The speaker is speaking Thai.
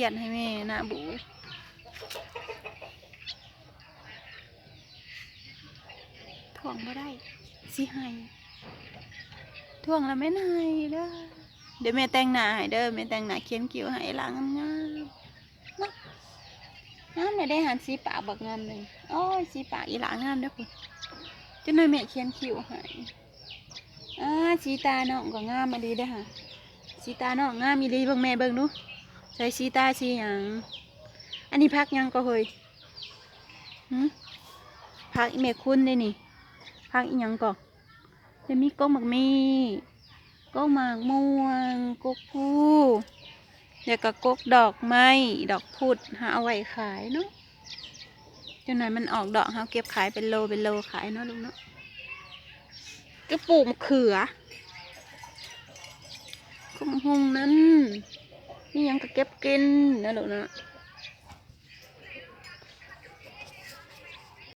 ขียนให้แม่นะบูถ่วงบ่ได้สิให้ถ่วงแล้วแม่นายเด้อเดี๋ยวแม่แต่งหน้าให้เด้อแม่แต่งหน้าเขียนคิ้วให้ล้างงามๆนะงามเลยได้หันสีปากบักงามเลยโอ้ยสีปากอีหลางามเด้อคุณจะหน่อยแม่เขียนคิ้วให้อ่าสีตาน้องก็งามมาดีเด้อค่ะสีตาน้องงามมีดีเบิ่งแม่เบิ่งดู ใส่สีตาสีหยังอันนี้พักยังก็เฮยหึพักอีเมคุณได้นี่พักอีหยังก็จะมีกกหมักมีกกหมากม่วงกกพูเดี๋ยวก็กกดอกไม้ดอกพุดหาเอาไว้ขายเนาะจนหนมันออกดอกเฮาเก็บขายเป็นโลเป็นโลขายเนาะลุงเนาะก็ปลูกมะเขือคุมหงนั้น ก็เก็บกินนะลูกนะ